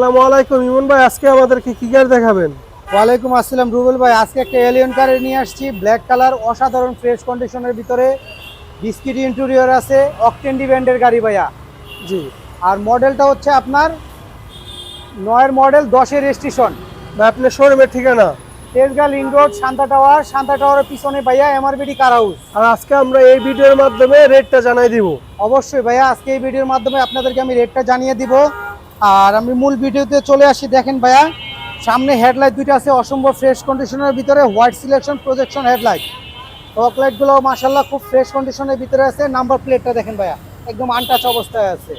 আসসালামু আলাইকুম ইমন ভাই আজকে আমাদেরকে কি গাড়ি দেখাবেন? ওয়ালাইকুম আসসালাম রুবেল ভাই। আজকে একটা এলিয়ন কারে নিয়ে আসছি। ব্ল্যাক কালার অসাধারণ ফ্রেশ কন্ডিশনের ভিতরে বিস্কিট ইন্টেরিয়র আছে অকটেন ডিভেন্ডের গাড়ি ভাইয়া। জি। আর মডেলটা হচ্ছে আপনার নয়ের মডেল দশের রেজিস্ট্রেশন ভাই আপনার শোরুমের ঠিকানা? Tejgaon link road Shanta tower Shanta টাওয়ারের পিছনে ভাইয়া এমআরবিডি কার হাউস আর আজকে আমরা এই ভিডিওর মাধ্যমে রেটটা জানাই দিব। অবশ্যই ভাইয়া আজকে এই ভিডিওর মাধ্যমে আপনাদেরকে আমি রেটটা জানিয়ে দিব। আর আমি মূল ভিডিওতে চলে আসি। দেখেন ভাইয়া সামনে হেডলাইট দুইটা আছে অসম্ভব ফ্রেশ কন্ডিশনের ভিতরে হোয়াইট সিলেকশন প্রজেকশন হেডলাইট লাইটগুলো মাসাল্লাহ খুব ফ্রেশ কন্ডিশনের ভিতরে আছে। নাম্বার প্লেটটা দেখেন ভাইয়া একদম আনটাচ অবস্থায় আছে।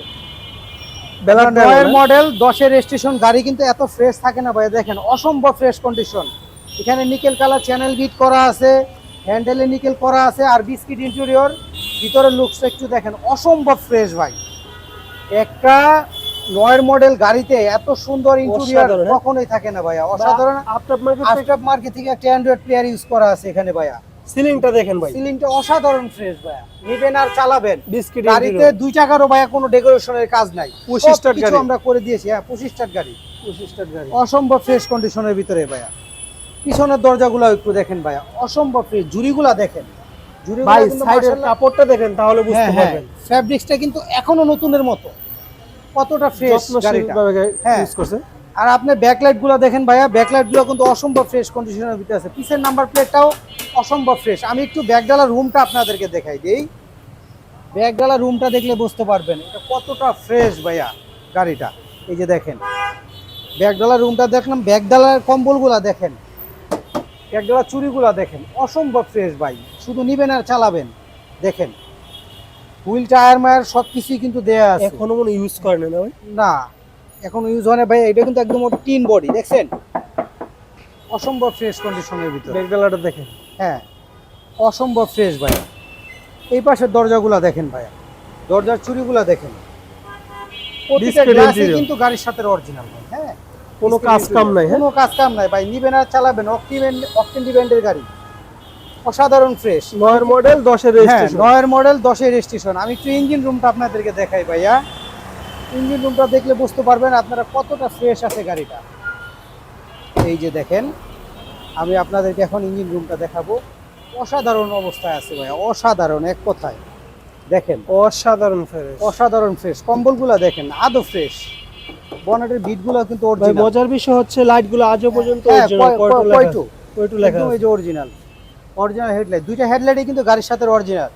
নয়ের মডেল দশের রেজিস্ট্রেশন গাড়ি কিন্তু এত ফ্রেশ থাকে না ভাইয়া দেখেন অসম্ভব ফ্রেশ কন্ডিশন এখানে নিকেল কালার চ্যানেল বিট করা আছে হ্যান্ডেলে নিকেল করা আছে আর বিস্কিট ইন্টেরিয়র ভিতরে লুকস একটু দেখেন অসম্ভব ফ্রেশ ভাই। একটা নয়ের মডেল গাড়িতে এত সুন্দর ইন্টেরিয়র হ্যাঁ? কখনোই থাকে না ভাইয়া অসাধারণ আফটার মার্কেট থেকে একটা অ্যান্ড্রয়েড প্লেয়ার ইউজ করা আছে এখানে ভাইয়া। সিলিংটা দেখেন ভাই। সিলিংটা অসাধারণ ফ্রেশ ভাইয়া। নিবেন আর চালাবেন। বিস্কিট গাড়িতে দুই চাকারও ভাইয়া কোনো ডেকোরেশনের কাজ নাই। পঁচিশ সব টার কিছু গাড়ি। আমরা করে দিয়েছি হ্যাঁ পঁচিশ টার গাড়ি। পঁচিশটার গাড়ি। অসম্ভব ফ্রেশ কন্ডিশনের ভিতরে ভাইয়া। পিছনের দরজাগুলো একটু দেখেন ভাইয়া। অসম্ভব ফ্রেশ ঝুড়িগুলা দেখেন। ঝুড়িগুলা ভাই সাইডের কাপড়টা দেখেন তাহলে বুঝতে হ্যাঁ হ্যাঁ। পারবেন। ফ্যাব্রিক্সটা কিন্তু এখনও নতুনের মতো। কতটা ফ্রেশ গাড়িটা? হ্যাঁ। ইউজ করছে। আর আপনি ব্যাকলাইটগুলো দেখেন ভাইয়া ব্যাকলাইটগুলো কিন্তু অসম্ভব ফ্রেশ কন্ডিশনের ভিতরে আছে। পিছের নাম্বার প্লেটটাও অসম্ভব ফ্রেশ আমি একটু ব্যাকডালা রুমটা আপনাদেরকে দেখাই দিই। ব্যাকডালা রুমটা দেখলে বুঝতে পারবেন এটা কতটা ফ্রেশ ভাইয়া গাড়িটা। এই যে দেখেন। ব্যাকডালা রুমটা দেখলাম ব্যাকডালার কম্বলগুলা দেখেন। ব্যাকডালা চুরিগুলা দেখেন। অসম্ভব ফ্রেশ ভাই। শুধু নিবেন আর চালাবেন। দেখেন। হুইল টায়ার মায়ার সব কিছুই কিন্তু দেয়া আছে। এখনও মনে ইউজ করে না ভাই? না এখন ইউজ হয় না ভাই এটা কিন্তু একদম টিন বডি দেখছেন? অসম্ভব ফ্রেশ কন্ডিশনের ভিতরে। ব্যাকডালাটা দেখেন। হ্যাঁ অসম্ভব ফ্রেশ ভাই। এই পাশের দরজাগুলা দেখেন ভাইয়া দরজার চুরিগুলা দেখেন। কিন্তু গাড়ির সাথে অরিজিনাল ভাই হ্যাঁ? কোনো কাজ কাম নাই হ্যাঁ? কোনো কাজ কাম নাই ভাই। নিবেন আর চালাবেন অকটিভেন অকটেন ডিভেন্ডের গাড়ি। অসাধারণ ফ্রেশ নয়ের মডেল দশের হ্যাঁ নয়ের মডেল দশের রেজিস্ট্রেশন আমি একটু ইঞ্জিন রুমটা আপনাদেরকে দেখাই ভাইয়া। ইঞ্জিন রুমটা দেখলে বুঝতে পারবেন আপনারা কতটা ফ্রেশ আছে গাড়িটা। এই যে দেখেন আমি আপনাদেরকে এখন ইঞ্জিন রুমটা দেখাবো। অসাধারণ অবস্থায় আছে ভাইয়া অসাধারণ এক কথায়। দেখেন। অসাধারণ ফ্রেশ অসাধারণ ফ্রেশ কম্বলগুলা দেখেন আদৌ ফ্রেশ বনেটের বিটগুলো কিন্তু মজার বিষয় হচ্ছে লাইটগুলো আজও পর্যন্ত হ্যাঁ, অরিজিনাল অরিজিনাল হেডলাইট দুইটা হেডলাইটই কিন্তু গাড়ির সাথে অরিজিনাল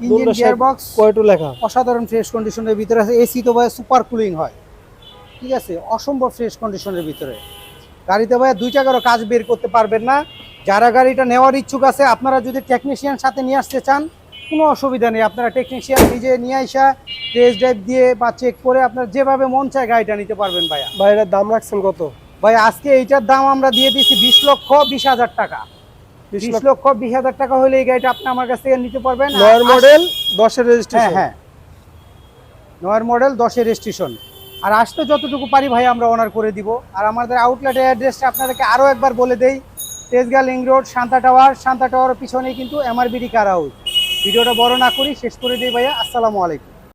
ইঞ্জিন দুটো গিয়ার বক্স কয়টো লেখা? অসাধারণ ফ্রেশ কন্ডিশনের ভিতরে আছে। এসি তো ভাই সুপার কুলিং হয়। ঠিক আছে? অসম্ভব ফ্রেশ কন্ডিশনের ভিতরে। গাড়িতে ভাই দুই টাকারও কাজ বের করতে পারবেন না। যারা গাড়িটা নেওয়ার ইচ্ছুক আছে আপনারা যদি টেকনিশিয়ান সাথে নিয়ে আসতে চান কোনো অসুবিধা নেই। আপনারা টেকনিশিয়ান নিজে নিয়ে আসা টেস্ট ড্রাইভ দিয়ে বা চেক করে আপনার যেভাবে মন চায় গাড়িটা নিতে পারবেন ভাইয়া। ভাই এটার দাম রাখছেন কত? ভাই আজকে এইটার দাম আমরা দিয়ে দিচ্ছি বিশ লক্ষ বিশ হাজার টাকা। বিশ বিশ লক্ষ লক্ষ বিশ হাজার টাকা হলে এই গাড়িটা আপনি আমার কাছ থেকে নিতে পারবেন। আর নয়ের মডেল দশের হ্যাঁ রেজিস্ট্রেশন হ্যাঁ। নয়ের মডেল দশের রেজিস্ট্রেশন আর আসতে যতটুকু পারি ভাই আমরা অনার করে দিব। আর আমাদের আউটলেটের অ্যাড্রেসটা আপনাদেরকে আরও একবার বলে দেই। Tejgaon link road Shanta tower Shanta টাওয়ারের পিছনেই কিন্তু এমআরবিডি কার হাউস ভিডিওটা বড় না করি শেষ করে দিই ভাইয়া। আসসালামু আলাইকুম।